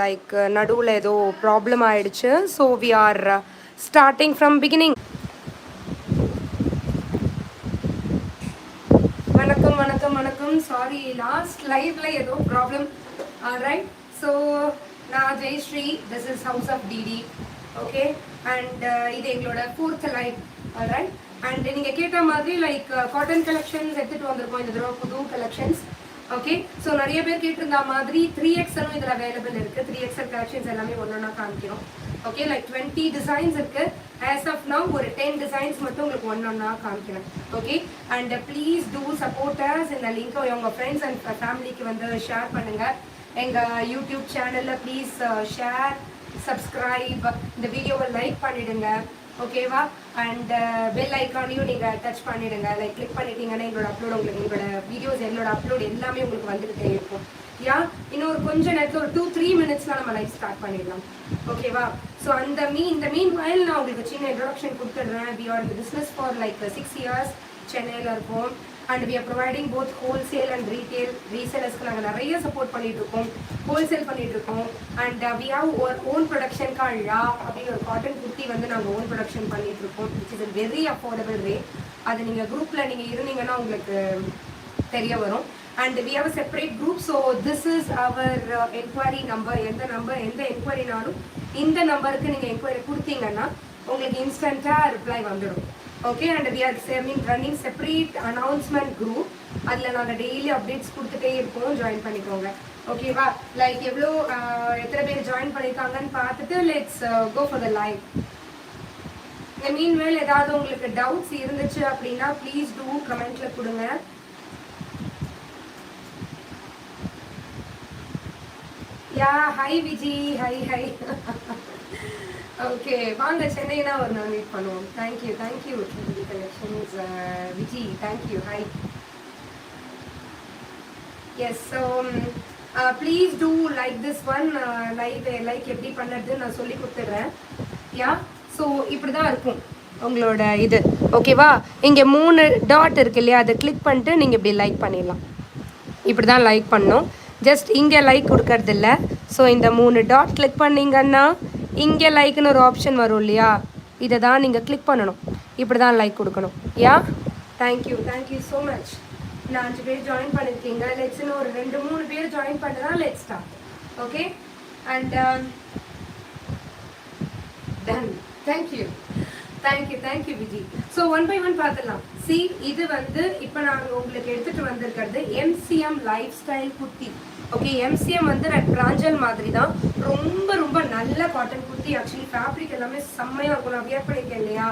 Like uh, நடுவில் ஏதோ problem ஆயிடுச்சு. So we are starting from beginning வணக்கம் வணக்கம் வணக்கம். சாரி லாஸ்ட் லைவ்ல ஏதோ ப்ராப்ளம் ரைட் ஸோ நான் Jayashree this is house of DD okay and இது எங்களோட ஃபோர்த் லைவ் ரைட் அண்ட் நீங்கள் கேட்ட மாதிரி லைக் காட்டன் கலெக்ஷன்ஸ் எடுத்துகிட்டு வந்திருக்கோம். இந்த தடவை புது கலெக்ஷன்ஸ் ஓகே ஸோ நிறைய பேர் கேட்டிருந்த மாதிரி த்ரீ எக்ஸலும் இதில் அவைலபிள் இருக்கு. த்ரீ எக்ஸல் கலெக்ஷன்ஸ் எல்லாமே ஒன்றா காமிக்கிறோம். ஓகே லைக் டுவெண்ட்டி டிசைன்ஸ் இருக்கு. ஆஸ் ஆஃப் நவ் ஒரு டென் டிசைன்ஸ் மட்டும் உங்களுக்கு ஒன்றா காமிக்கிறேன். Okay and please do supporters இந்த லிங்க் உங்கள் ஃப்ரெண்ட்ஸ் அண்ட் ஃபேமிலிக்கு வந்து ஷேர் பண்ணுங்க. எங்கள் யூடியூப் சேனலில் ப்ளீஸ் ஷேர் சப்ஸ்கிரைப் இந்த வீடியோவை லைக் பண்ணிடுங்க. ஓகேவா? அண்ட் பெல் ஐக்கானையும் நீங்கள் டச் பண்ணிடுங்க. லைக் கிளிக் பண்ணிட்டீங்கன்னா எங்களோட அப்லோட் உங்களுக்கு எங்களோட வீடியோஸ் எங்களோட அப்லோட் எல்லாமே உங்களுக்கு வந்துக்கிட்டே இருக்கும். யா இன்னும் ஒரு கொஞ்ச நேரத்தில் ஒரு டூ த்ரீ மினிட்ஸ்லாம் நம்ம லைஃப் ஸ்டார்ட் பண்ணிடலாம். ஓகேவா? ஸோ அந்த மீ இந்த மீன் வயல் நான் உங்களுக்கு சின்ன introduction கொடுத்துடுறேன். We are business for like six years சென்னையில் இருக்கோம். And we are providing both wholesale and retail ரீசேலர்ஸ்க்கு நாங்கள் நிறைய சப்போர்ட் பண்ணிட்டு இருக்கோம் ஹோல்சேல் பண்ணிட்டு இருக்கோம் அண்ட் வி ஹாவ் ஒரு ஓன் ப்ரொடக்ஷன் காழா அப்படின்னு ஒரு காட்டன் குர்த்தி வந்து நாங்கள் ஓன் ப்ரொடக்ஷன் பண்ணிட்டு இருக்கோம் which is very affordable rate அது நீங்கள் குரூப்பில் நீங்கள் இருந்தீங்கன்னா உங்களுக்கு தெரிய வரும். And we have separate group so this is our enquiry number எந்த நம்பர் எந்த என்கொயரினாலும் இந்த நம்பருக்கு நீங்கள் என்கொயரி கொடுத்தீங்கன்னா உங்களுக்கு இன்ஸ்டண்ட்டாக ரிப்ளை வந்துடும் ஓகே அண்ட் வி ஆர் சேமிங் ரன்னிங் செப்பரேட் அனௌன்ஸ்மெண்ட் குரூப் அதில் நாங்கள் டெய்லி அப்டேட்ஸ் கொடுத்துட்டே இருக்கோம். ஜாயின் பண்ணிக்கோங்க. ஓகேவா லைக் எவ்வளோ எத்தனை பேர் ஜாயின் பண்ணியிருக்காங்கன்னு பார்த்துட்டு let's go for the live mean meanwhile ஏதாவது உங்களுக்கு டவுட்ஸ் இருந்துச்சு அப்படின்னா ப்ளீஸ் டூ கமெண்ட்ல கொடுங்க. Yeah hi Viji hi hi okay வாங்க சென்னைனா ஒரு நாள் மீட் பண்ணுவோம். Thank you thank you collections Viji thank you hi yes so please do like this one like like எப்படி பண்ணுறது நான் சொல்லி கொடுத்துட்றேன் யா ஸோ இப்படி தான் இருக்கும் உங்களோட இது. ஓகேவா இங்கே மூணு டாட் இருக்கு இல்லையா? அதை கிளிக் பண்ணிட்டு நீங்கள் இப்படி லைக் பண்ணிடலாம். இப்படி தான் லைக் பண்ணணும். ஜஸ்ட் இங்கே லைக் கொடுக்கறதில்ல. ஸோ இந்த மூணு டாட் கிளிக் பண்ணீங்கன்னா இங்கே லைக்னு ஒரு ஆப்ஷன் வரும் இல்லையா? இதை தான் நீங்கள் கிளிக் பண்ணணும் இப்படி தான் லைக் கொடுக்கணும் yeah thank you thank you so much நான் அஞ்சு பேர் ஜாயின் பண்ணியிருக்கீங்க லெட்ஸ்னு ஒரு ரெண்டு மூணு பேர் ஜாயின் பண்ணதான் let start okay and done thank you thank you thank you Viji so one by one பார்த்துடலாம். சி இது வந்து இப்போ நாங்கள் உங்களுக்கு எடுத்துகிட்டு வந்திருக்கிறது MCM lifestyle kurti okay MCM வந்து பிராஞ்சல் மாதிரி தான் ரொம்ப ரொம்ப நல்ல காட்டன் குர்த்தி ஆக்சுவலி ஃபேப்ரிக் எல்லாமே செம்மையாக இருக்கும். நான் வியர் பண்ணியிருக்கேன் இல்லையா?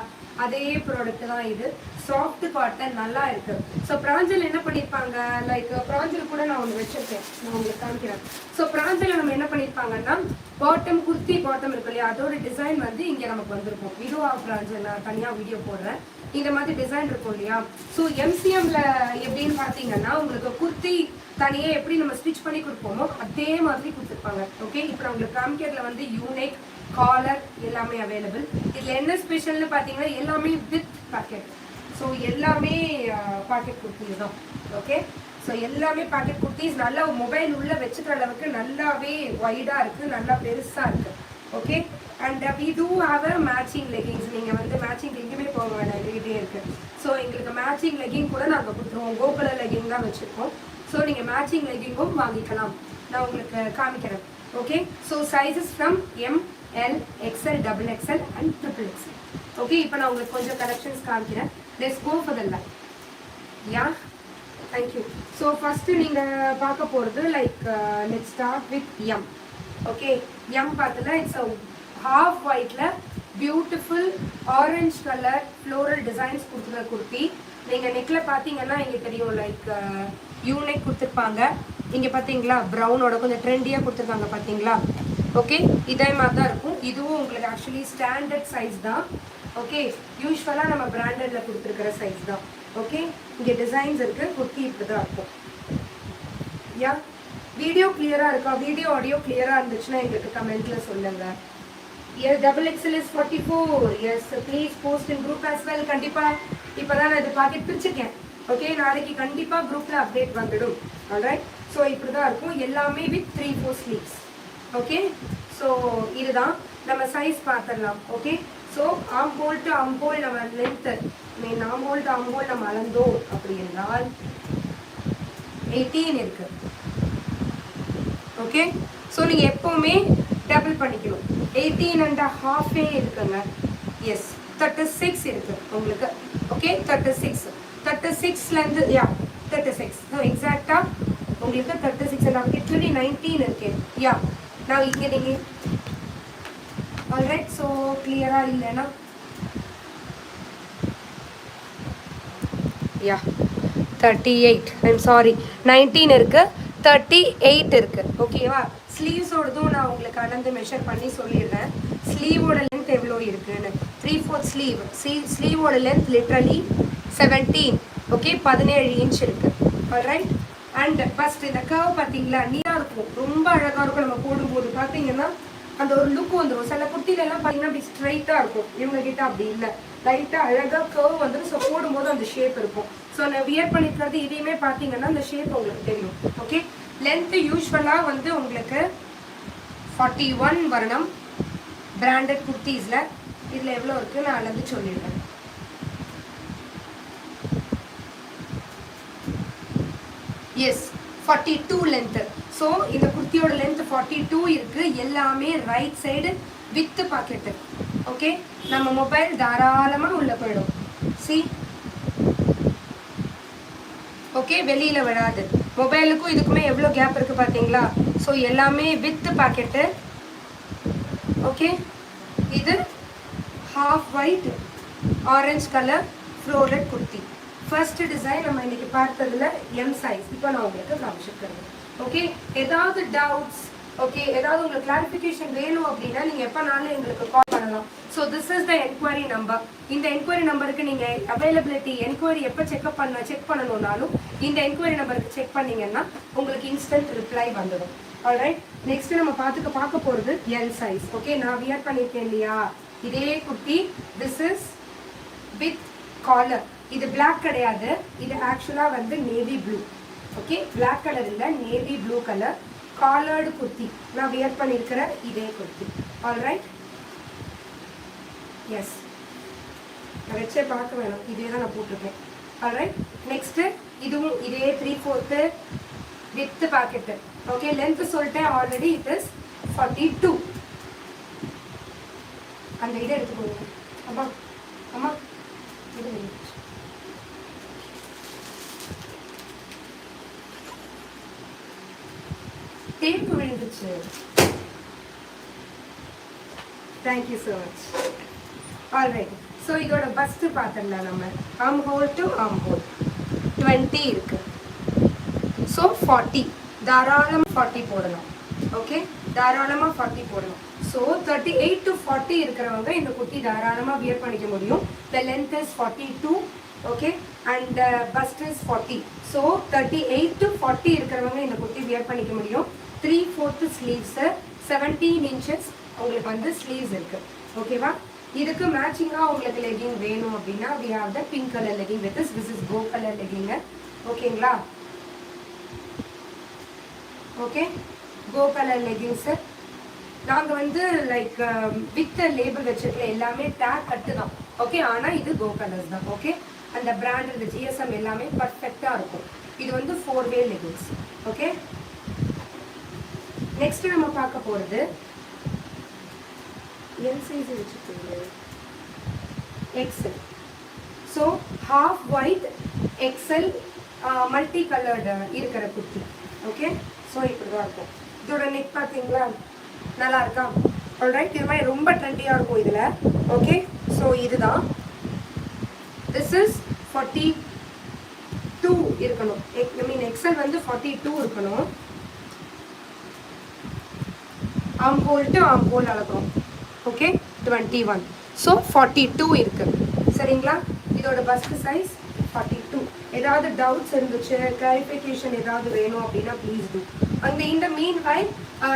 அதே ப்ராடக்ட் தான் இது. சாஃப்ட் காட்டன் நல்லா இருக்கு. ஸோ பிராஞ்சல் என்ன பண்ணியிருப்பாங்க லைக் பிராஞ்சல் கூட நான் ஒன்று வச்சிருக்கேன். நான் உங்களுக்கு காமிக்கிறேன். ஸோ பிராஞ்சல் நம்ம என்ன பண்ணியிருப்பாங்கன்னா பாட்டம் குர்த்தி பாட்டம் இருக்கு இல்லையா? அதோட டிசைன் வந்து இங்கே நமக்கு வந்திருக்கும். விடோ ஆஃப் பிராஞ்சல் நான் தனியாக வீடியோ போடுறேன். இந்த மாதிரி டிசைன் இருக்கும் இல்லையா? ஸோ எம்சிஎம்ல எப்படின்னு பார்த்தீங்கன்னா உங்களுக்கு குர்த்தி தனியே எப்படி நம்ம ஸ்டிச் பண்ணி கொடுப்போமோ அதே மாதிரி கொடுத்துருப்பாங்க. ஓகே இப்போ நான் உங்களுக்கு காமிக்கிறதுல வந்து யூனிக் காலர் எல்லாமே அவைலபிள் இதில் என்ன ஸ்பெஷல்னு பார்த்தீங்கன்னா எல்லாமே வித் பாக்கெட் ஸோ எல்லாமே பாக்கெட் குர்த்தி தான். ஓகே ஸோ எல்லாமே பாக்கெட் குர்த்திஸ். நல்லா மொபைல் உள்ள வச்சுக்கிற அளவுக்கு நல்லாவே ஒய்டாக இருக்குது நல்லா பெருசாக இருக்குது okay and we do have a matching leggings நீங்கள் வந்து மேட்சிங் எங்கேயுமே போக வேண்டாம் எங்ககிட்டே இருக்குது ஸோ எங்களுக்கு மேட்சிங் லெகிங் கூட நாங்கள் கொடுத்துருவோம். கோகுல லெகிங் தான் வச்சுருக்கோம். ஸோ நீங்கள் மேட்சிங் லெகிங்கும் வாங்கிக்கலாம். நான் உங்களுக்கு காமிக்கிறேன். Okay so sizes from M L XL double XL and triple XL okay இப்போ நான் உங்களுக்கு கொஞ்சம் கலெக்ஷன்ஸ் காமிக்கிறேன். Let's go for the live yeah thank you so first நீங்கள் பார்க்க போகிறது like let start with M okay M பார்த்தல it's a half ஒயிட்டில் beautiful orange colour floral designs கொடுத்துருக்க குர்த்தி. நீங்கள் நெக்கில் பார்த்தீங்கன்னா இங்கே தெரியும் லைக் uh, யூனிக் கொடுத்துருப்பாங்க. இங்கே பார்த்தீங்களா ப்ரௌனோட கொஞ்சம் ட்ரெண்டியாக கொடுத்துருக்காங்க பார்த்தீங்களா ஓகே இதே மாதிரி தான் இருக்கும். இதுவும் உங்களுக்கு ஆக்சுவலி ஸ்டாண்டர்ட் சைஸ் தான். ஓகே யூஸ்வலாக நம்ம பிராண்டடில் கொடுத்துருக்கிற சைஸ் தான். ஓகே இங்கே டிசைன்ஸ் இருக்குது குர்த்தி இப்படி தான் இருக்கும். யா வீடியோ கிளியராக இருக்கா? வீடியோ ஆடியோ கிளியராக இருந்துச்சுன்னா எங்களுக்கு கமெண்ட்டில் சொல்லுங்கள் yes double XL is forty four yes please post in group as well கண்டிப்பாக இப்போ தான் நான் இது பாக்கெட் பிரிச்சுக்கேன் ஓகே நாளைக்கு கண்டிப்பாக குரூப்பில் அப்டேட் வந்துடும். ஆல்ரைட் ஸோ இப்படி தான் இருக்கும். எல்லாமே with three four sleeves okay so இதுதான். நம்ம சைஸ் பார்த்துடலாம். ஓகே ஸோ ஆம்போல் டு ஆம்போல் நம்ம லென்த்து மீன் ஆம்போல் டு ஆம்போல் நம்ம அளந்தோம். அப்படி என்றால் எயிட்டீன் இருக்கு. ஓகே ஸோ நீங்கள் எப்போவுமே டபுள் பண்ணிக்கணும். எயிட்டீன் அண்ட் ஹாஃபே இருக்குங்க. எஸ் தேர்ட்டி சிக்ஸ் இருக்குது உங்களுக்கு. ஓகே தேர்ட்டி சிக்ஸ் தேர்ட்டி சிக்ஸ்லேருந்து யா தேர்ட்டி சிக்ஸ் ஸோ எக்ஸாக்டாக உங்களுக்கு தேர்ட்டி சிக்ஸ் நான் லிட்ரலி நைன்டீன் இருக்கு. யா நான் இங்கே நீங்கள் ஆல்ரைட் ஸோ கிளியராக இல்லைன்னா yeah thirty eight I'm sorry nineteen இருக்குது தேர்ட்டி எயிட் இருக்கு ஓகேவா ஸ்லீவ்ஸோடதும் நான் உங்களுக்கு அளந்து மெஷர் பண்ணி சொல்லிடுறேன். ஸ்லீவோட லென்த் எவ்வளோ இருக்குன்னு. த்ரீ ஃபோர்த் ஸ்லீவ் ஸ்லீவோட லென்த் லிட்ரலி செவன்டீன் ஓகே பதினேழு இன்ச் இருக்கு. ரைட் அண்ட் ஃபர்ஸ்ட் இந்த கர்வ் பார்த்தீங்களா? நீட்டாக இருக்கும். ரொம்ப அழகாக இருக்கும் நம்ம போடும்போது. பார்த்தீங்கன்னா அந்த ஒரு லுக் வந்துடும் சில குர்த்தில எல்லாம் பார்த்தீங்கன்னா அப்படி ஸ்ட்ரைட்டாக இருக்கும். இவங்க கிட்ட அப்படி இல்லை. லைட்டாக அழகாக கர்வ் வந்துடும் ஸோ போடும்போது அந்த ஷேப் இருக்கும். ஸோ நான் வியர் பண்ணிக்கிறது இதையுமே பார்த்தீங்கன்னா அந்த ஷேப் உங்களுக்கு தெரியும். ஓகே லென்த்து யூஸ்வலாக வந்து உங்களுக்கு ஃபார்ட்டி ஒன் வரணும். பிராண்டட் குர்த்தீஸில். இதில் எவ்வளோ இருக்குது நான் அளந்து சொல்லிடுறேன். Yes forty two length so இந்த குர்த்தியோட லென்த் ஃபார்ட்டி டூ இருக்கு. எல்லாமே right side with pocket okay நம்ம மொபைல் தாராளமாக உள்ள போயிடும். சி ஓகே வெளியில் விடாது மொபைலுக்கும் இதுக்குமே எவ்வளோ கேப் இருக்குது பார்த்தீங்களா? ஸோ எல்லாமே வித்து பாக்கெட்டு ஓகே இது half white orange colour floral kurti. First design நம்ம இன்னைக்கு பார்த்ததுல எம் சைஸ் இப்போ நான் உங்களுக்கு காமிச்சிருக்கேன் ஓகே ஏதாவது டவுட்ஸ் ஓகே ஏதாவது உங்களுக்கு கிளாரிஃபிகேஷன் வேணும் அப்படின்னா நீங்கள் எப்போனாலும் எங்களுக்கு கால் பண்ணலாம். So this is the enquiry number இந்த என்கொயரி நம்பருக்கு நீங்கள் அவைலபிலிட்டி என்கொயரி எப்போ செக்அப் பண்ண செக் பண்ணணும்னாலும் இந்த என்கொயரி நம்பருக்கு செக் பண்ணீங்கன்னா உங்களுக்கு இன்ஸ்டன்ட் ரிப்ளை வந்துடும். ஆல்ரைட் நெக்ஸ்ட் நம்ம பார்த்துக்க பார்க்க போகிறது எல் சைஸ் ஓகே நான் வியர் பண்ணியிருக்கேன் இல்லையா? இதே kurti this is with collar இது பிளாக் கிடையாது. இது ஆக்சுவலாக வந்து navy blue okay black colour இல்லை navy blue colour collared kurti. நான் வியர் பண்ணியிருக்கிற இதே குர்த்தி. ஆல்ரைட் எஸ் நான் வச்சே பார்க்க வேணும். இதே தான் நான் போட்டிருக்கேன். ஆல்ரைட் நெக்ஸ்ட்டு இதுவும் இதே three fourth with pocket okay length சொல்லிட்டேன். Already it is forty two அந்த இதை எடுத்துக்கோங்க. அம்மா அம்மா இது வேணும். விழுந்துச்சு. Thank you so much alright so இதோட பஸ்ட்டு பார்த்துருந்தா நம்ம ஆம் ஹோல் டு ஆம் ஹோல் டுவெண்ட்டி இருக்கு. ஸோ ஃபார்ட்டி தாராளமாக ஃபார்ட்டி போடலாம் ஓகே தாராளமாக ஃபார்ட்டி போடலாம் so thirty eight to forty இருக்கிறவங்க இந்த குட்டி தாராளமாக வியர் பண்ணிக்க முடியும். The length is forty two okay and bust is forty so thirty eight to forty இருக்கிறவங்க இந்த குட்டி வியர் பண்ணிக்க முடியும். Three fourth sleeves seventeen inches உங்களுக்கு வந்து ஸ்லீவ்ஸ் இருக்குது ஓகேவா இதுக்கு மேட்சிங்காக உங்களுக்கு லெகிங் வேணும் அப்படின்னா we have the pink colour legging with this this is go colour லெகிங்கு ஓகேங்களா ஓகே கோ கலர் லெகிங்ஸு நாங்கள் வந்து லைக் வித் லேபிள் வச்சிருக்கிற எல்லாமே டேக் கட்டு தான். ஓகே ஆனால் இது கோ கலர்ஸ் தான். ஓகே அந்த பிராண்ட் இந்த ஜிஎஸ்எம் எல்லாமே பர்ஃபெக்டாக இருக்கும். இது வந்து four way leggings okay next நம்ம பார்க்க போகிறது எல் சைஸ் வச்சுக்கோங்க. XL so half white XL multi coloured இருக்கிற குர்த்தி ஓகே ஸோ இப்படி தான் இருக்கும். இதோட நெக் பார்த்தீங்களா? நல்லா இருக்கா? ஆல்ரைட் இது மாதிரி ரொம்ப ட்ரெண்டியாக இருக்கும் இதில். ஓகே ஸோ இதுதான். திஸ் இஸ் ஃபார்ட்டி டூ இருக்கணும் ஐ மீன் எக்ஸல் வந்து ஃபார்ட்டி டூ இருக்கணும். ஆம்போல் to ஆம்போல் okay twenty one so forty two இருக்குது சரிங்களா? இதோட பஸ்ட் சைஸ் ஃபார்ட்டி டூ ஏதாவது டவுட்ஸ் இருந்துச்சு? கிளாரிஃபிகேஷன் ஏதாவது வேணும் அப்படின்னா ப்ளீஸ் டூ அந்த இந்த மீன் வை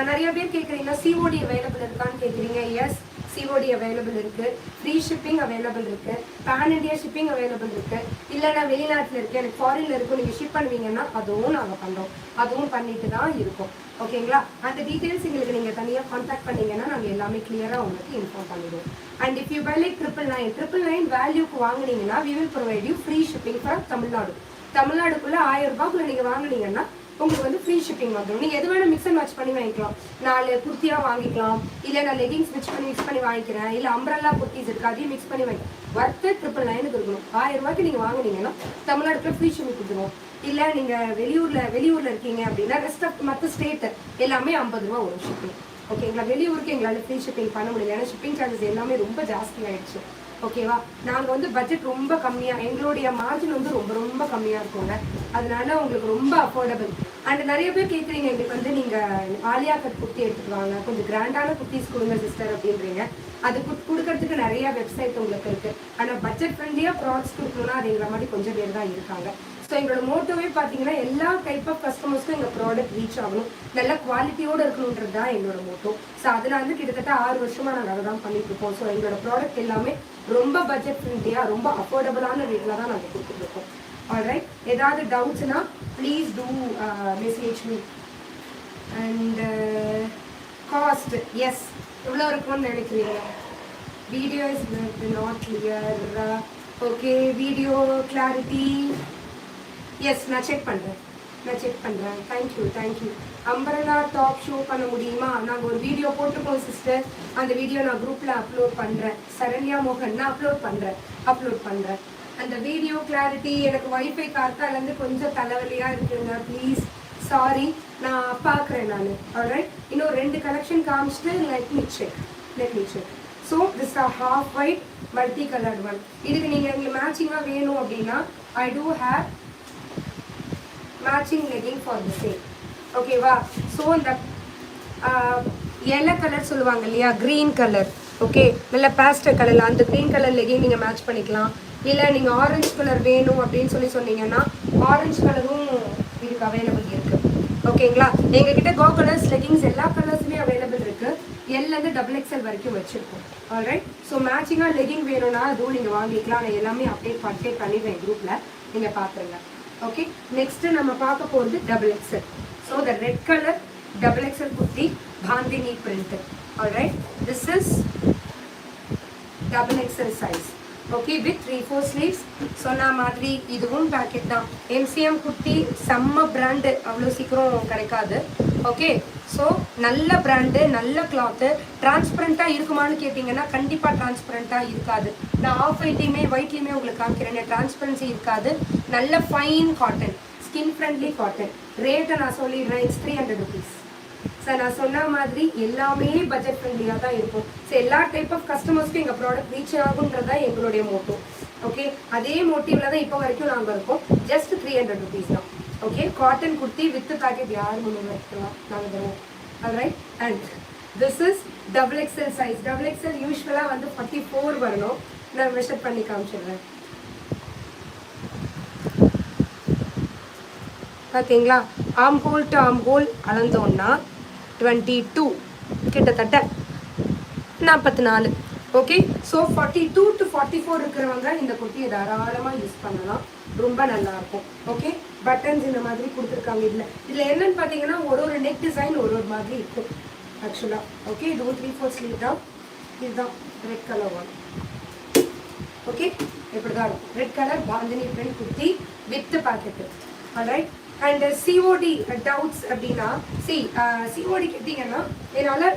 நிறைய பேர் கேட்குறீங்க சிஓடி அவைலபிள் இருக்கான்னு கேட்குறீங்க எஸ் சிஓடி அவைலபிள் இருக்கு. ஃப்ரீ ஷிப்பிங் அவைலபிள் இருக்கு. பேன் இண்டியா ஷிப்பிங் அவைலபிள் இருக்கு. இல்லை நான் வெளிநாட்டில் இருக்கேன் எனக்கு ஃபாரின்ல இருக்கும் நீங்கள் ஷிப் பண்ணுவீங்கன்னா அதுவும் நாங்கள் பண்ணுறோம் அதுவும் பண்ணிட்டு தான் இருக்கோம். ஓகேங்களா அந்த டீட்டெயில்ஸ் எங்களுக்கு நீங்கள் தனியாக காண்டாக்ட் பண்ணீங்கன்னா நாங்கள் எல்லாமே கிளியராக உங்களுக்கு இன்ஃபார்ம் பண்ணிடுவோம். And if you buy like triple nine triple nine வேல்யூக்கு வாங்கினீங்கன்னா we will provide you free shipping from Tamil Nadu தமிழ்நாடுக்குள்ள ஆயிரம் ரூபாய்க்குள்ள நீங்கள் வாங்குனீங்கன்னா உங்களுக்கு வந்து ஃப்ரீ ஷிப்பிங் வந்துடும் நீங்கள் எது வேணும் மிக்ஸ் அண்ட் மேட்ச் பண்ணி வாங்கிக்கலாம். நாலு குர்த்தியாக வாங்கிக்கலாம். இல்லை நான் லெகிங்ஸ் மிக்ஸ் பண்ணி மிக்ஸ் பண்ணி வாங்கிக்கிறேன். இல்லை அம்பரல்லா குர்த்திஸ் இருக்கு அதையும் மிக்ஸ் பண்ணி வாங்கி ஒர்த்து ட்ரிபிள் நைனுக்கு இருக்கணும். ஆயிரம் ரூபாய்க்கு நீங்கள் வாங்குனீங்கன்னா தமிழ்நாட்டில் ஃப்ரீ ஷிப்பிங் கொடுத்துருவோம். இல்லை நீங்கள் வெளியூரில் வெளியூரில் இருக்கீங்க அப்படின்னா ரெஸ்ட் ஆஃப் மற்ற ஸ்டேட் எல்லாமே ஐம்பது ரூபா வரும் ஷிப்பிங் ஓகேங்களா வெளியூருக்கு எங்களால் ஃப்ரீ ஷிப்பிங் பண்ண முடியல. ஏன்னா ஷிப்பிங் சார்ஜஸ் எல்லாமே ரொம்ப ஜாஸ்தி ஆகிடுச்சு ஓகேவா? நாங்கள் வந்து பட்ஜெட் ரொம்ப கம்மியாக எங்களுடைய மார்ஜின் வந்து ரொம்ப ரொம்ப கம்மியாக இருக்குங்க. அதனால உங்களுக்கு ரொம்ப அஃபோர்டபுள் அண்ட் நிறைய பேர் கேட்குறீங்க எங்களுக்கு வந்து நீங்கள் ஆலியா கட் குர்த்தி எடுத்துக்குவாங்க கொஞ்சம் கிராண்டான குர்த்திஸ் கொடுங்க சிஸ்டர் அப்படின்றீங்க. அது குட்- கொடுக்கறதுக்கு நிறைய வெப்சைட் உங்களுக்கு இருக்கு. ஆனால் பட்ஜெட் ஃப்ரெண்ட்லியாக ப்ராடக்ட்ஸ் கொடுக்கணும்னா அது எங்களை மாதிரி கொஞ்சம் பேர் தான் இருக்காங்க. ஸோ எங்களோட மோட்டோவே பார்த்தீங்கன்னா எல்லா டைப் ஆஃப் கஸ்டமர்ஸ்க்கும் எங்கள் ப்ராடக்ட் ரீச் ஆகணும். நல்ல குவாலிட்டியோடு இருக்கணுன்றது தான் எங்களோட மோட்டோ ஸோ அதில் வந்து கிட்டத்தட்ட ஆறு வருஷமாக நாங்கள் அதை தான் பண்ணிட்டு இருக்கோம். ஸோ எங்களோட ப்ராடக்ட் எல்லாமே ரொம்ப பட்ஜெட் ஃப்ரெண்ட்லியாக ரொம்ப அஃபோர்டபுளான ரேட்டில் தான் நாங்கள் கொடுத்துருக்கோம் ஆல்ரைட் ஏதாவது டவுட்ஸ்னா please do message me and cost is எவ்வளோ இருக்கும்னு நினைக்கிறீங்க? Video is not clear okay video clarity yes நான் செக் பண்ணுறேன் நான் செக் பண்ணுறேன் thank you thank you umbrella top show பண்ண முடியுமா? நாங்கள் ஒரு வீடியோ போட்டிருக்கோம் சிஸ்டர் அந்த வீடியோ நான் குரூப்பில் அப்லோட் பண்ணுறேன் சரண்யா மோகன் நான் அப்லோட் பண்ணுறேன் அப்லோட் பண்ணுறேன் அந்த வீடியோ கிளாரிட்டி எனக்கு வைஃபை கார்த்தாலேருந்து கொஞ்சம் தலைவலியாக இருக்குங்க. ப்ளீஸ் சாரி நான் பார்க்குறேன் நான். ஆல்ரைட் இன்னும் ரெண்டு கலெக்ஷன் காமிச்சிட்டு let me check let me check so this are half white multi coloured one இதுக்கு நீங்கள் எங்களுக்கு மேட்சிங்காக வேணும் அப்படின்னா I do have matching legging for the same ஓகேவா ஸோ இந்த எல்லோ கலர் சொல்லுவாங்க இல்லையா? க்ரீன் கலர் ஓகே நல்ல பேஸ்டர் கலரில் அந்த க்ரீன் கலர் லெகிங் நீங்கள் மேட்ச் பண்ணிக்கலாம். இல்லை நீங்கள் ஆரஞ்சு கலர் வேணும் அப்படின்னு சொல்லி சொன்னீங்கன்னா ஆரஞ்சு கலரும் இதுக்கு அவைலபிள் இருக்குது ஓகேங்களா எங்ககிட்ட கோ கலர்ஸ் லெகிங்ஸ் எல்லா கலர்ஸுமே அவைலபிள் இருக்குது எல்லேருந்து டபுள் எக்ஸ்எல் வரைக்கும் வச்சுருக்கோம். ஆல்ரைட் ஸோ மேட்சிங்காக லெகிங் வேணும்னா அதுவும் நீங்கள் வாங்கிக்கலாம். நான் எல்லாமே அப்டேட் அப்டேட் பண்ணிடுவேன் குரூப்பில் நீங்கள் பார்த்துருங்க ஓகே நெக்ஸ்ட் நம்ம பார்க்க போகிறது double XL so the red colour double XL kurti bandhani print alright this is double XL size okay with three four sleeves சொன்ன மாதிரி இதுவும் பேக்கெட் தான். எம்சிஎம் குட்டி செம்ம பிராண்டு அவ்வளோ சீக்கிரம் கிடைக்காது. ஓகே ஸோ நல்ல பிராண்டு நல்ல கிளாத்து டிரான்ஸ்பரண்ட்டாக இருக்குமான்னு கேட்டிங்கன்னா கண்டிப்பாக டிரான்ஸ்பரண்ட்டாக இருக்காது. நான் ஆஃப் ஒயிட்லேயுமே ஒயிட்லேயுமே உங்களுக்கு காமிக்கிறேன் டிரான்ஸ்பரன்சி இருக்காது. நல்ல fine cotton skin friendly cotton ரேட்டை நான் சொல்லிடுறேன் it's three hundred rupees sir நான் சொன்ன மாதிரி எல்லாமே பட்ஜெட் ஃப்ரெண்ட்லியாக தான் இருக்கும். ஸோ எல்லா டைப் ஆஃப் கஸ்டமர்ஸ்க்கும் எங்கள் ப்ராடக்ட் ரீச் ஆகுன்றதா தான் எங்களுடைய மோட்டோ ஓகே அதே மோட்டிவ்ல தான் இப்போ வரைக்கும் நாங்கள் இருக்கோம். ஜஸ்ட் த்ரீ ஹண்ட்ரட் ருபீஸ் தான். Okay cotton kurti with pocket யார் முன்னூறு வைக்கலாம் நாங்கள் தருவோம் right and this is double XL size double XL யூஸ்வலாக வந்து ஃபார்ட்டி ஃபோர் வரணும். நான் மெஷர் பண்ணி காமிச்சிடுறேன். பார்த்தீங்களா arm hole to arm hole அளந்தோன்னா twenty two கிட்டத்தட்ட நாற்பத்தி நாலு. Okay so forty two to forty four இருக்கிறவங்க இந்த குர்த்தியை தாராளமாக யூஸ் பண்ணலாம். ரொம்ப நல்லா இருக்கும் ஓகே பட்டன்ஸ் இந்த மாதிரி கொடுத்துருக்காங்க இதில். இதில் என்னன்னு பார்த்தீங்கன்னா ஒரு ஒரு நெக் டிசைன் ஒரு ஒரு மாதிரி இருக்கும். ஆக்சுவலாக ஓகே இதுவும் த்ரீ ஃபோர் ஸ்லீவ் தான். இதுதான் ரெட் கலர் ஒன் ஓகே இப்படி தான் இருக்கும். Red colour bandhani print kurti with pocket right and COD doubts அப்படின்னா சி சிஓடி கேட்டிங்கன்னா என்னால்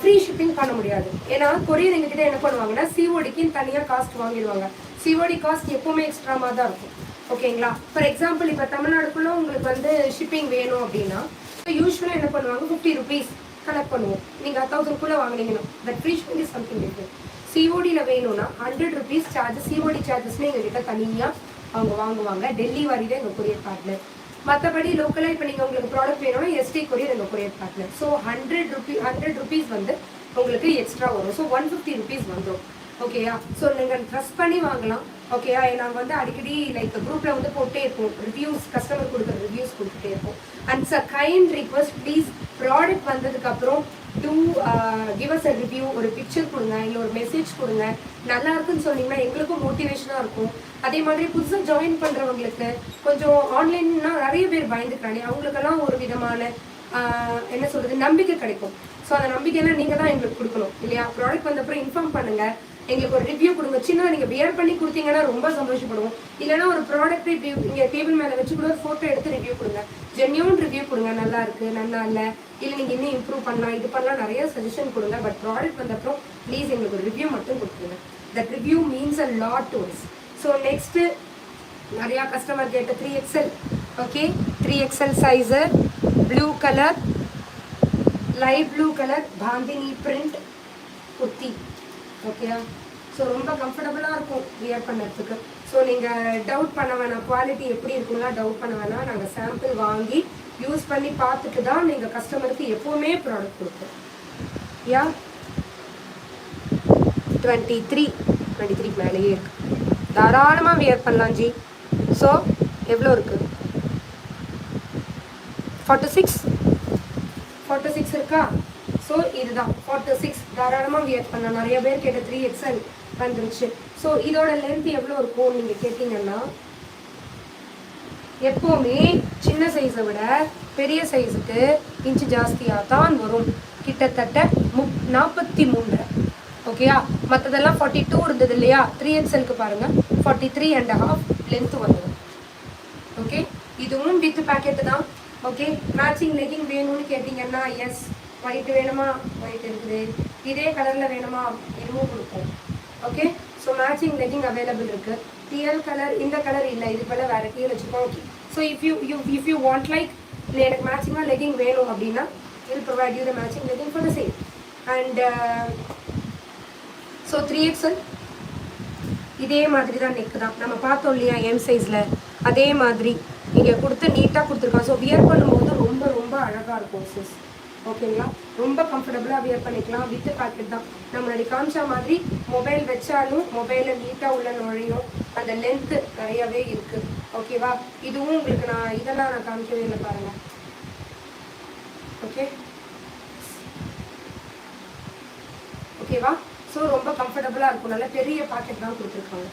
ஃப்ரீ ஷிப்பிங் பண்ண முடியாது. ஏன்னா கொரியர் எங்ககிட்ட என்ன பண்ணுவாங்கன்னா சிஓடிக்குன்னு தனியாக காஸ்ட் வாங்கிடுவாங்க. சிஓடி காஸ்ட் எப்போவுமே எக்ஸ்ட்ராமாக தான் இருக்கும். ஓகேங்களா ஃபார் எக்ஸாம்பிள் இப்போ தமிழ்நாடுக்குள்ள உங்களுக்கு வந்து ஷிப்பிங் வேணும் அப்படின்னா யூஸ்வலாக என்ன பண்ணுவாங்க ஃபிஃப்டி ருபீஸ் கலெக்ட் பண்ணுவோம். நீங்கள் தௌசண்ட்குள்ளே வாங்கினீங்கன்னா but free shipping is something different சிஓடியில் வேணும்னா ஹண்ட்ரட் ருபீஸ் சார்ஜஸ் சிஓடி சார்ஜஸ்னு எங்ககிட்ட தனியாக அவங்க வாங்குவாங்க. டெல்லி வரி தான் எங்கள் கொரியர் பார்ட்னர் மற்றபடி லோக்கலாக இப்போ நீங்கள் உங்களுக்கு ப்ராடக்ட் வேணும்னா எஸ்டி கொரியர் எங்கள் courier partner so hundred rupee hundred rupees வந்து உங்களுக்கு எக்ஸ்ட்ரா வரும். ஸோ ஒன் ஃபிஃப்டி ருபீஸ் வந்துடும் ஓகேயா ஸோ நீங்கள் ட்ரஸ்ட் பண்ணி வாங்கலாம். ஓகேயா நாங்கள் வந்து அடிக்கடி லைக் குரூப்பில் வந்து போட்டே இருப்போம். ரிவ்யூஸ் கஸ்டமர் கொடுக்குற ரிவ்யூஸ் கொடுத்துட்டே இருப்போம். And sir kind request please product வந்ததுக்கப்புறம் to give us a review ஒரு பிக்சர் கொடுங்க இல்லை ஒரு மெசேஜ் கொடுங்க. நல்லா இருக்குன்னு சொன்னீங்கன்னா எங்களுக்கும் மோட்டிவேஷனாக இருக்கும். அதே மாதிரி புதுசாக ஜாயின் பண்ணுறவங்களுக்கு கொஞ்சம் ஆன்லைன்னா நிறைய பேர் பயந்துக்கிறாங்க. அவங்களுக்கெல்லாம் ஒரு விதமான uh, என்ன சொல்கிறது நம்பிக்கை கிடைக்கும். ஸோ அந்த நம்பிக்கையெல்லாம் நீங்கள் தான் எங்களுக்கு கொடுக்கணும் இல்லையா? ப்ராடக்ட் வந்தப்பறம் இன்ஃபார்ம் பண்ணுங்கள் எங்களுக்கு ஒரு ரிவ்யூ கொடுங்க. சின்னதாக நீங்கள் வியர் பண்ணி கொடுத்தீங்கன்னா ரொம்ப சந்தோஷப்படுவோம். இல்லைன்னா ஒரு ப்ராடக்ட் இப்படி இங்கே டேபிள் மேலே வச்சு கூட ஒரு ஃபோட்டோ எடுத்து ரிவ்யூ கொடுங்க. ஜென்யூன் ரிவ்யூ கொடுங்க. நல்லா இருக்குது நல்லா இல்லை. இல்லை நீங்கள் இன்னும் இம்ப்ரூவ் பண்ணலாம் இது பண்ணலாம் நிறைய சஜஷன் கொடுங்க. பட் ப்ராடக்ட் வந்தப்பறம் ப்ளீஸ் எங்களுக்கு ஒரு ரிவ்யூ மட்டும் கொடுத்துருங்க. That review means a lot to so next நிறையா கஸ்டமர் கேட்ட three XL okay three XL size blue colour light blue colour bandhani print kurti ஓகேயா ஸோ ரொம்ப கம்ஃபர்டபுளாக இருக்கும் வியர் பண்ணுறதுக்கு. ஸோ நீங்கள் டவுட் பண்ண வேணாம். குவாலிட்டி எப்படி இருக்குங்களா டவுட் பண்ண வேணாம். நாங்கள் சாம்பிள் வாங்கி யூஸ் பண்ணி பார்த்துட்டு தான் நீங்கள் கஸ்டமருக்கு எப்போவுமே ப்ராடக்ட் கொடுப்போம். Yeah twenty three twenty three மேலேயே இருக்கு. தாராளமாக வியர் பண்ணலாம் ஜி. ஸோ எவ்வளோ இருக்குது ஃபார்ட்டி சிக்ஸ் ஃபார்ட்டி சிக்ஸ் இருக்கா? ஸோ இதுதான். ஃபார்ட்டி சிக்ஸ் தாராளமாக வியர் பண்ணலாம். நிறைய பேர் கேட்ட த்ரீ எக்ஸ்எல் வந்துருச்சு. ஸோ இதோட லென்த் எவ்வளோ இருக்கும் நீங்கள் கேட்டிங்கன்னா எப்போவுமே சின்ன சைஸை விட பெரிய சைஸுக்கு இன்ச்சு ஜாஸ்தியாக தான் வரும். கிட்டத்தட்ட முப் நாற்பத்தி மூன்று. ஓகேயா மற்றதெல்லாம் ஃபார்ட்டி டூ இருந்தது இல்லையா? த்ரீ எக்ஸலுக்கு பாருங்கள் forty three and half length வந்துடும் ஓகே இதுவும் வித் பேக்கெட்டு தான். ஓகே மேட்சிங் லெகிங் வேணும்னு கேட்டிங்கன்னா எஸ் ஒயிட் வேணுமா? ஒயிட் இருக்குது. இதே கலரில் வேணுமா? இதுவும் கொடுப்போம். Okay so matching legging available இருக்கு. டிஎல் கலர் இந்த கலர் இல்லை. இது போல் வேற கீழே வச்சுருக்கோம். Okay so if you you if you want like இல்லை எனக்கு மேட்சிங்காக லெகிங் வேணும் அப்படின்னா will provide you the matching legging for the same and so three XL இதே மாதிரி தான் நெக் தான். நம்ம பார்த்தோம் இல்லையா எம் சைஸில் அதே மாதிரி இங்கே கொடுத்து நீட்டாக கொடுத்துருக்கான். ஸோ வியர் பண்ணும்போது ரொம்ப ரொம்ப அழகாக இருக்கும் சிஸ் ஓகேங்களா? ரொம்ப கம்ஃபர்டபுளாக வியர் பண்ணிக்கலாம். வித் பாக்கெட் தான். நம்ம முன்னாடி காமிச்ச மாதிரி மொபைல் வச்சாலும் மொபைலில் நீட்டாக உள்ள நுழையும். அந்த லென்த்து நிறையவே இருக்குது ஓகேவா? இதுவும் உங்களுக்கு நான் இதெல்லாம் நான் காமிக்கவே இல்லை பாருங்கள் ஓகே? ஓகேவா? ஸோ ரொம்ப கம்ஃபர்டபுளாக இருக்கும். நல்ல பெரிய பாக்கெட் தான் கொடுத்துருக்காங்க.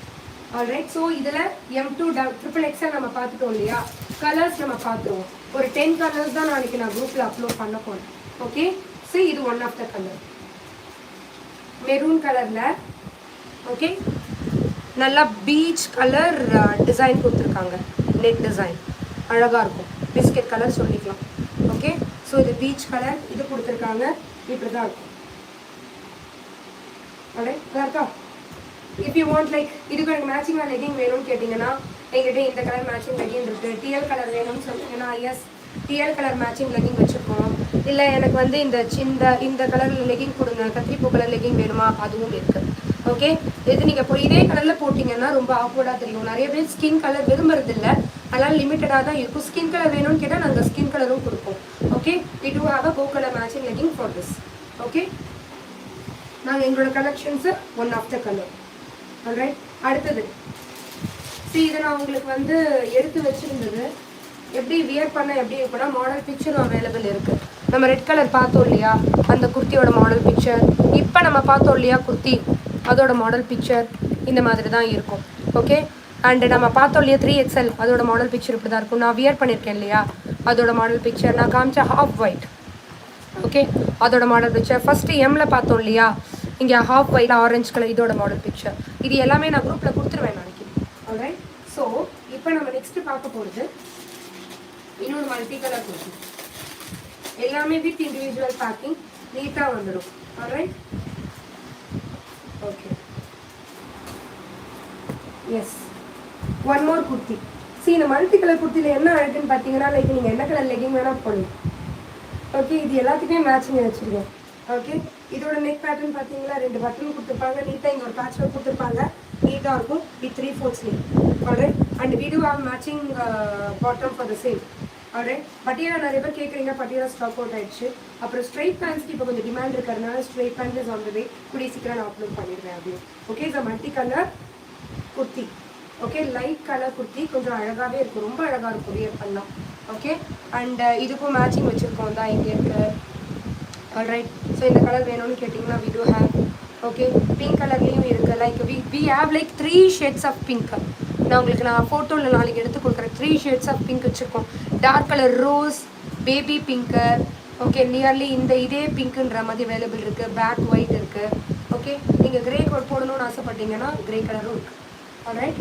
ஆல்ரைட் ஸோ இதில் எம் டூ ட்ரிபிள் எக்ஸாக நம்ம பார்த்துட்டோம் இல்லையா? கலர்ஸ் நம்ம பார்த்துருவோம். ஒரு டென் கலர்ஸ் தான் நாளைக்கு நான் குரூப்பில் அப்லோட் பண்ண போகிறேன் ஓகே ஸோ இது one of the colour maroon கலரில் ஓகே நல்லா பீச் கலர் டிசைன் uh, கொடுத்துருக்காங்க. நெட் டிசைன் அழகாக இருக்கும். பிஸ்கெட் கலர் சொல்லிக்கலாம். ஓகே ஸோ இது பீச் கலர் இது கொடுத்துருக்காங்க. இப்படி தான் இருக்கும். Alright? இருக்கா இஃப் யூ வாண்ட் லைக் இதுக்கு எனக்கு மேட்சிங்காக லெகிங் வேணும்னு கேட்டிங்கன்னா எங்கிட்ட இந்த கலர் மேட்சிங் லெகிங் இருக்கு. டிஎல் கலர் வேணும்னு சொன்னீங்கன்னா yes teal colour matching legging வச்சுருக்கோம். இல்லை எனக்கு வந்து இந்த இந்த இந்த கலரில் லெகிங் கொடுங்க. கத்திரிப்பூ கலர் லெகிங் வேணுமா? அதுவும் இருக்கு. ஓகே இது நீங்கள் இப்போ இதே கலரில் போட்டிங்கன்னா ரொம்ப ஆக்வர்டாக தெரியும். நிறைய பேர் ஸ்கின் கலர் விரும்புறது இல்லை. அதனால் லிமிட்டடாக தான் இருக்கும். ஸ்கின் கலர் வேணும்னு கேட்டால் நாங்கள் ஸ்கின் கலரும் கொடுப்போம். Okay it do have a go colour matching legging for this okay நாங்கள் எங்களோட collections one of the colour alright அடுத்தது. See இதை நான் உங்களுக்கு வந்து எடுத்து வச்சிருந்தது. எப்படி வியர் பண்ண எப்படி இருக்குன்னா மாடல் பிக்சரும் அவைலபிள் இருக்கு. நம்ம ரெட் கலர் பார்த்தோம் இல்லையா? அந்த குர்த்தியோட மாடல் பிக்சர் இப்போ நம்ம பார்த்தோம் இல்லையா குர்த்தி? அதோட மாடல் பிக்சர் இந்த மாதிரி தான் இருக்கும். ஓகே அண்டு நம்ம பார்த்தோம் இல்லையா த்ரீ எக்ஸ்எல் அதோட மாடல் பிக்சர் இப்படி தான் இருக்கும். நான் வியர் பண்ணியிருக்கேன் இல்லையா? அதோட மாடல் பிக்சர் நான் காமிச்ச ஹாஃப் ஒயிட் ஓகே அதோட மாடல் பிக்சர் ஃபஸ்ட்டு எம்மில் பார்த்தோம் இல்லையா? இங்கே ஹாஃப் ஒயிட் ஆரஞ்சு கலர் இதோட மாடல் பிக்சர் இது எல்லாமே நான் குரூப்பில் கொடுத்துருவேன் நாளைக்கு ஆல்ரைட் ஸோ இப்போ நம்ம நெக்ஸ்ட் பார்க்க போகிறது இன்னொரு மல்டி கலர் குர்த்தி எல்லாமே வித் இண்டிவிஜுவல் பேக்கிங் நீட்டாக வந்துடும் alright okay yes one more kurti see இந்த மல்டி கலர் குர்த்தியில் என்ன அழகுன்னு பார்த்தீங்கன்னா லைக் நீங்கள் என்ன கலர் லெகிங் வேணால் போடணும் ஓகே இது எல்லாத்துக்குமே மேட்சிங் வச்சுருக்கோம் ஓகே இதோட நெக் பேட்டர்ன் பார்த்தீங்கன்னா ரெண்டு பட்டன் கொடுத்துருப்பாங்க. நீட்டாக இங்கே ஒரு பேட்ச் கொடுத்துருப்பாங்க. நீட்டாக இருக்கும். With three fourth sleeve alright and video have matching bottom for the same alright Patiala நிறைய பேர் கேட்குறீங்க பட்டியலா ஸ்டாக் அவுட் ஆயிடுச்சு. அப்புறம் ஸ்ட்ரைட் பேண்ட்ஸ்க்கு இப்போ கொஞ்சம் டிமாண்ட் இருக்கிறதுனால straight pant is on the way கூடிய சீக்கிரம் நான் அப்லோட் பண்ணிடுவேன் அப்படின்னு. Okay so multi colour kurti. Okay light colour kurti கொஞ்சம் அழகாகவே இருக்கும். ரொம்ப அழகாக இருக்கும் வியர் பண்ணலாம் ஓகே அண்ட் uh, இதுக்கும் மேட்சிங் வச்சுருக்கோம் தான் இங்கே இருக்க ஆல்ரைட் ஸோ இந்த கலர் வேணும்னு கேட்டிங்கன்னா we do have okay pink கலர்லேயும் இருக்குது like we we have like three shades of pink நான் உங்களுக்கு நான் ஃபோட்டோவில் நாளைக்கு எடுத்து கொடுக்குறேன். த்ரீ ஷேட்ஸ் ஆஃப் பிங்க் வச்சுருக்கோம். Dark colour rose baby pink okay nearly இந்த இதே பிங்க்குன்ற மாதிரி அவைலபிள் இருக்குது பேக் ஒயிட் இருக்குது ஓகே நீங்கள் கிரே கோட் போடணும்னு ஆசைப்பட்டீங்கன்னா கிரே கலரும் இருக்குது alright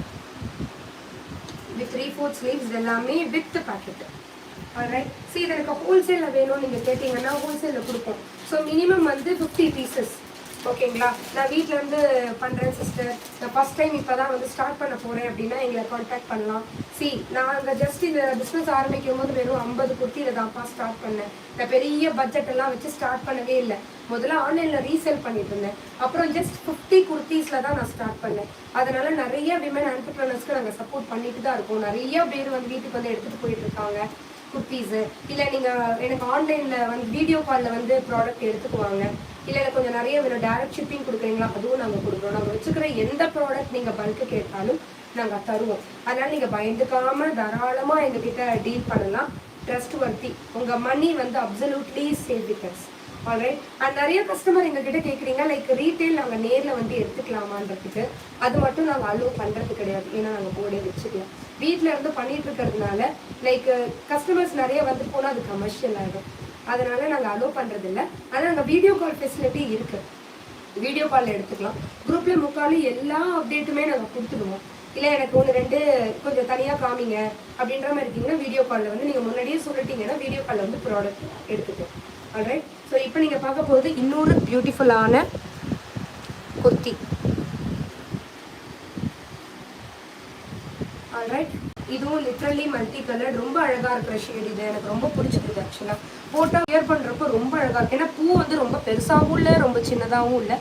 with three fourth sleeves எல்லாமே வித் பாக்கெட் ஆல்ரைட் சி இது எனக்கு ஹோல்சேலில் வேணும்னு நீங்கள் கேட்டிங்கன்னா ஹோல்சேலில் கொடுப்போம். ஸோ மினிமம் வந்து ஃபிஃப்டி பீசஸ் ஓகேங்களா? நான் வீட்டில் இருந்து பண்ணுறேன் சிஸ்டர் நான் ஃபஸ்ட் டைம் இப்போ தான் வந்து ஸ்டார்ட் பண்ண போகிறேன் அப்படின்னா எங்களை காண்டாக்ட் பண்ணலாம். சி நான் அங்கே ஜஸ்ட் இந்த பிஸ்னஸ் ஆரம்பிக்கும் போது வெறும் ஐம்பது குர்த்தியில் தான்ப்பா ஸ்டார்ட் பண்ணேன். நான் பெரிய பட்ஜெட் எல்லாம் வச்சு ஸ்டார்ட் பண்ணவே இல்லை. முதல்ல ஆன்லைனில் ரீசேல் பண்ணிட்டு இருந்தேன். அப்புறம் ஜஸ்ட் ஃபிஃப்டி குர்த்தீஸில் தான் நான் ஸ்டார்ட் பண்ணேன். அதனால நிறைய விமன் ஆண்டர்பிரினர்ஸ்க்கு நாங்கள் சப்போர்ட் பண்ணிட்டு தான் இருக்கோம். நிறைய பேர் வந்து வீட்டுக்கு வந்து எடுத்துகிட்டு போயிட்டு இருக்காங்க குர்த்தீஸு. இல்லை நீங்கள் எனக்கு ஆன்லைனில் வந்து வீடியோ காலில் வந்து ப்ராடக்ட் எடுத்துக்குவாங்க. இல்லை எனக்கு கொஞ்சம் நிறைய வேணும். டேரக்ட் ஷிப்பிங் கொடுக்குறீங்களா? அதுவும் நாங்கள் கொடுக்குறோம். நாங்கள் வச்சுக்கிற எந்த ப்ராடக்ட் நீங்கள் பல்க்கு கேட்டாலும் நாங்கள் தருவோம். அதனால் நீங்கள் பயந்துக்காம தாராளமாக எங்ககிட்ட டீல் பண்ணலாம். ட்ரஸ்ட் வர்த்தி உங்கள் மணி வந்து absolutely save with us alright and நிறைய கஸ்டமர் எங்ககிட்ட கேட்குறீங்க லைக் ரீட்டைல் நாங்கள் நேரில் வந்து எடுத்துக்கலாமான்றதுக்கு. அது மட்டும் நாங்கள் அலோவ் பண்ணுறது கிடையாது. ஏன்னா நாங்கள் போர்டே வச்சுக்கலாம். வீட்டில் இருந்து பண்ணிட்டு இருக்கிறதுனால லைக் கஸ்டமர்ஸ் நிறைய வந்து போனால் அது கமர்ஷியல் ஆகிடும் அதனால் நாங்கள் அலோவ் பண்ணுறது இல்லை ஆனால் நாங்கள் வீடியோ கால் ஃபெசிலிட்டி இருக்குது வீடியோ காலில் எடுத்துக்கலாம் குரூப்பில் முக்காலும் எல்லா அப்டேட்டுமே நாங்கள் கொடுத்துடுவோம். இல்லை எனக்கு ஒன்று ரெண்டு கொஞ்சம் தனியாக காமிங்க அப்படின்ற மாதிரி இருக்கீங்கன்னா வீடியோ காலில் வந்து நீங்கள் முன்னாடியே சொல்லிட்டீங்கன்னா வீடியோ காலில் வந்து ப்ராடக்ட் எடுத்துக்கோம் ஆல்ரைட் ஸோ இப்போ நீங்கள் பார்க்க போகிறது இன்னொரு பியூட்டிஃபுல்லான குர்த்தி. ஆல்ரைட் இதுவும் லிட்ரலி மல்டி கலர் ரொம்ப அழகா இருக்கிற ஷேட் இது. எனக்கு ரொம்ப பிடிச்சிருக்கு ஆக்சுவலாக போட்டோ வியர் பண்ணுறப்போ ரொம்ப அழகா இருக்கு. ஏன்னா பூ வந்து ரொம்ப பெருசாகவும் இல்லை ரொம்ப சின்னதாகவும் இல்லை.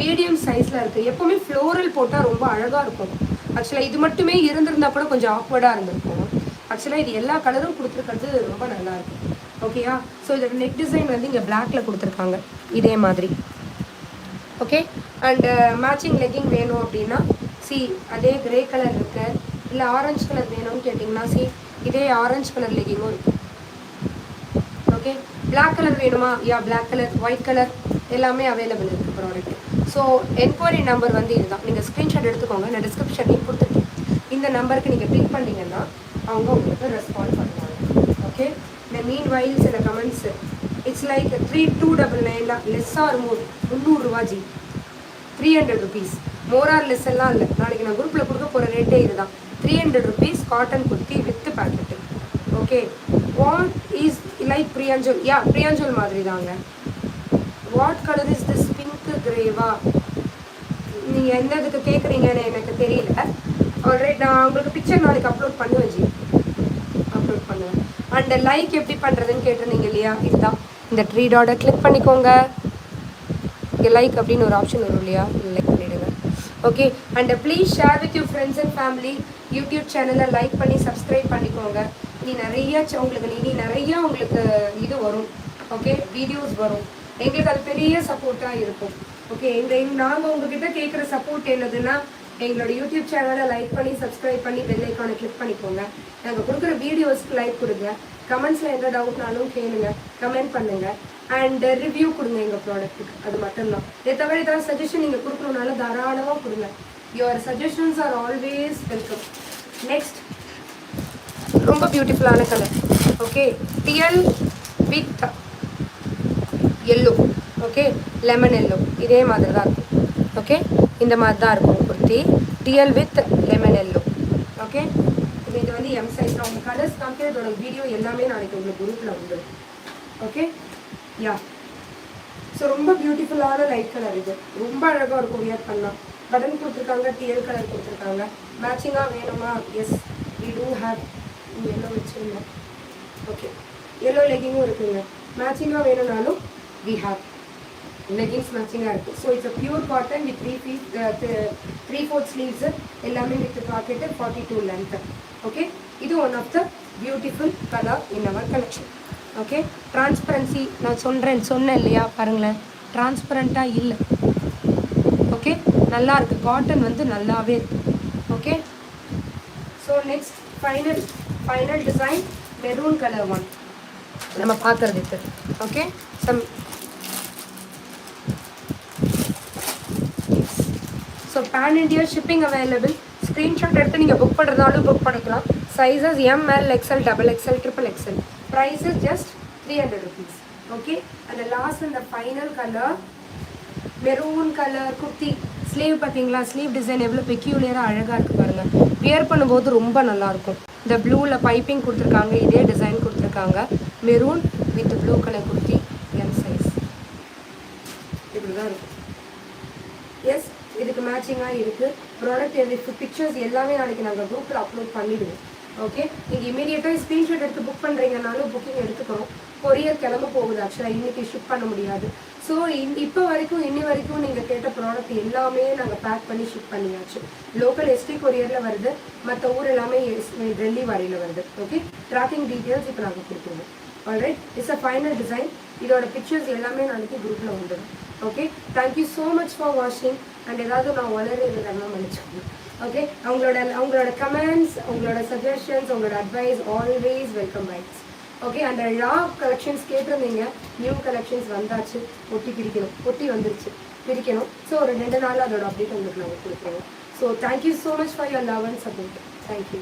மீடியம் சைஸில் இருக்கு. எப்பவுமே ஃப்ளோரல் போட்டால் ரொம்ப அழகா இருக்கும். ஆக்சுவலாக இது மட்டுமே இருந்திருந்தா கூட கொஞ்சம் ஆக்வர்டாக இருந்திருக்கும். ஆக்சுவலாக இது எல்லா கலரும் கொடுத்துருக்கிறது ரொம்ப நல்லா இருக்கும் ஓகேயா ஸோ இதோட நெக் டிசைன் வந்து இங்கே பிளாக்ல கொடுத்துருக்காங்க. இதே மாதிரி. ஓகே அண்ட் மேட்சிங் லெக்கிங் வேணும் அப்படின்னா சி அதே கிரே கலர் இருக்குது இல்லை ஆரஞ்சு கலர் வேணும்னு கேட்டிங்கன்னா சி இதே ஆரஞ்சு கலர் லெக்கிங்கும் இருக்குது ஓகே பிளாக் கலர் வேணுமா? Yeah black colour white colour எல்லாமே அவைலபிள் இருக்குது ப்ராடக்ட் ஸோ என்கொயரி நம்பர் வந்து இதுதான். நீங்கள் ஸ்க்ரீன்ஷாட் எடுத்துக்கோங்க. நான் டிஸ்கிரிப்ஷன்லையும் கொடுத்துருக்கேன் இந்த நம்பருக்கு நீங்கள் பிக் பண்ணிங்கன்னா அவங்க உங்களுக்கு ரெஸ்பாண்ட் பண்ணுவாங்க. ஓகே இந்த மீன் வயல் சில comments it's like three two double nine less or more முந்நூறுரூவா ji three hundred rupees more or less எல்லாம் இல்லை. நாளைக்கு நான் குரூப்பில் கொடுக்க போகிற ரேட்டே இதுதான். Three hundred rupees cotton kurti with pocket okay what is like பிரியாஞ்சோல் yeah பிரியாஞ்சோல் மாதிரி தாங்க what colour is this pink கிரேவா நீங்கள் எந்த இதுக்கு கேட்குறீங்கன்னு எனக்கு தெரியல. ஆல்ரெடி நான் உங்களுக்கு பிக்சர் நாளைக்கு அப்லோட் பண்ணுவேன் ஜி. அப்லோட் பண்ணுவேன். அண்ட் லைக் எப்படி பண்ணுறதுன்னு கேட்டிருந்தீங்க இல்லையா? இதுதான். இந்த ட்ரீ டாட்டை கிளிக் பண்ணிக்கோங்க. இங்கே லைக் அப்படின்னு ஒரு ஆப்ஷன் வரும் இல்லையா? லைக் பண்ணிவிடுங்க okay and please share with you friends and family YouTube சேனலை லைக் பண்ணி சப்ஸ்கிரைப் பண்ணிக்கோங்க. இனி நிறைய உங்களுக்கு இனி நிறைய உங்களுக்கு இது வரும். ஓகே வீடியோஸ் வரும். எங்களுக்கு அது பெரிய சப்போர்ட்டாக இருக்கும். ஓகே எங்கள் நாங்கள் உங்ககிட்ட கேட்குற சப்போர்ட் என்னதுன்னா எங்களோட யூடியூப் சேனலை லைக் பண்ணி சப்ஸ்கிரைப் பண்ணி பெல் ஐக்கானை கிளிக் பண்ணிக்கோங்க. நாங்கள் கொடுக்குற வீடியோஸ்க்கு லைக் கொடுங்க. கமெண்ட்ஸில் எந்த டவுட்னாலும் கேளுங்க. கமெண்ட் பண்ணுங்க. அண்ட் ரிவ்யூ கொடுங்க எங்கள் ப்ராடக்ட்டுக்கு அது மட்டும்தான். இதை தவிர ஏதாவது சஜஷன் நீங்கள் கொடுக்கணுனாலும் தாராளமாக கொடுங்க. Your suggestions are always welcome next ரொம்ப பியூட்டிஃபுல்லான colour okay teal with yellow okay lemon yellow இதே மாதிரி தான் இருக்கும் ஓகே இந்த மாதிரி தான் இருக்கும் kurti. Teal with lemon yellow okay இது இது வந்து எம் சைஸ் நான் உங்கள் கலர்ஸ் காமிக்கிற இதோட வீடியோ எல்லாமே நாளைக்கு உங்களுக்கு குரூப்பில் உண்டு. ஓகே யா ஸோ ரொம்ப பியூட்டிஃபுல்லான லைட் கலர் இது. ரொம்ப அழகாக இருக்கும். வியர் பண்ணலாம். பட்டன் கொடுத்துருக்காங்க டிஎல் கலர் கொடுத்துருக்காங்க. மேட்சிங்காக வேணுமா? Yes we do have yellow வச்சுருங்க ஓகே எல்லோ லெகிங்கும் இருக்குங்க. மேட்சிங்காக வேணும்னாலும் வி ஹேவ் லெகின்ஸ் மேட்சிங்காக இருக்குது so it's pure cotton with three piece three fourth sleeves எல்லாமே with pocket forty two length okay இது one of the beautiful colour in our collection okay transparency நான் சொல்கிறேன் சொன்னேன் இல்லையா? பாருங்களேன். டிரான்ஸ்பரண்ட்டாக இல்லை. ஓகே? நல்லா இருக்குது காட்டன் வந்து நல்லாவே இருக்குது okay? So next final final design maroon colour one நம்ம பார்க்குறது இது. Okay some so pan India shipping available screenshot எடுத்து நீங்கள் புக் பண்ணுறதாலும் புக் பண்ணிக்கலாம். Sizes M L XL double XL triple XL prices just three hundred rupees okay அந்த last அந்த final colour maroon colour kurti. Sleeve பார்த்தீங்களா sleeve design எவ்வளோ பெக்யூலியராக அழகாக இருக்குது பாருங்கள் வியர் பண்ணும்போது ரொம்ப நல்லாயிருக்கும். இந்த ப்ளூவில் பைப்பிங் கொடுத்துருக்காங்க இதே டிசைன் கொடுத்துருக்காங்க. Maroon with blue colour kurti M size இப்படி தான் இருக்கும் எஸ் இதுக்கு மேட்சிங்காக இருக்குது ப்ராடக்ட் எதுக்கு பிக்சர்ஸ் எல்லாமே நாளைக்கு நாங்கள் குரூப்பில் அப்லோட் பண்ணிவிடுவோம் ஓகே நீங்கள் இமீடியட்டாக ஸ்க்ரீன்ஷாட் எடுத்து புக் பண்ணுறீங்கனாலும் புக்கிங் எடுத்துக்கிறோம் கொரியர் கிளம்ப போகுது ஆக்சுவலாக இன்றைக்கி ஷிப் பண்ண முடியாது. ஸோ இப்போ வரைக்கும் இன்னி வரைக்கும் நீங்கள் கேட்ட ப்ராடக்ட் எல்லாமே நாங்கள் பேக் பண்ணி ஷிப் பண்ணியாச்சு. லோக்கல் எஸ்டி கொரியரில் வருது. மற்ற ஊர் எல்லாமே டெல்லி வரையில் வருது. ஓகே ட்ராக்கிங் டீட்டெயில்ஸ் இப்போ நாங்கள் கொடுத்துருவோம். Alright it's a final design இதோட பிக்சர்ஸ் எல்லாமே நாளைக்கு குரூப்பில் வந்துடும். Okay thank you so much for வாட்சிங் அண்ட் ஏதாவது நான் வளர இதெல்லாம் மன்னிச்சுக்கோங்க. ஓகே அவங்களோட அவங்களோட கமெண்ட்ஸ் உங்களோட சஜஷன்ஸ் உங்களோட advice always welcome rights okay அந்த லா கலெக்ஷன்ஸ் கேட்டிருந்தீங்க. நியூ கலெக்ஷன்ஸ் வந்தாச்சு. ஒட்டி பிரிக்கணும். ஒட்டி வந்துருச்சு. பிரிக்கணும். ஸோ ஒரு ரெண்டு நாள் அதோட அப்டேட் உங்களுக்கு நாங்கள் கொடுக்குறோம் so thank you so much for your love and support thank you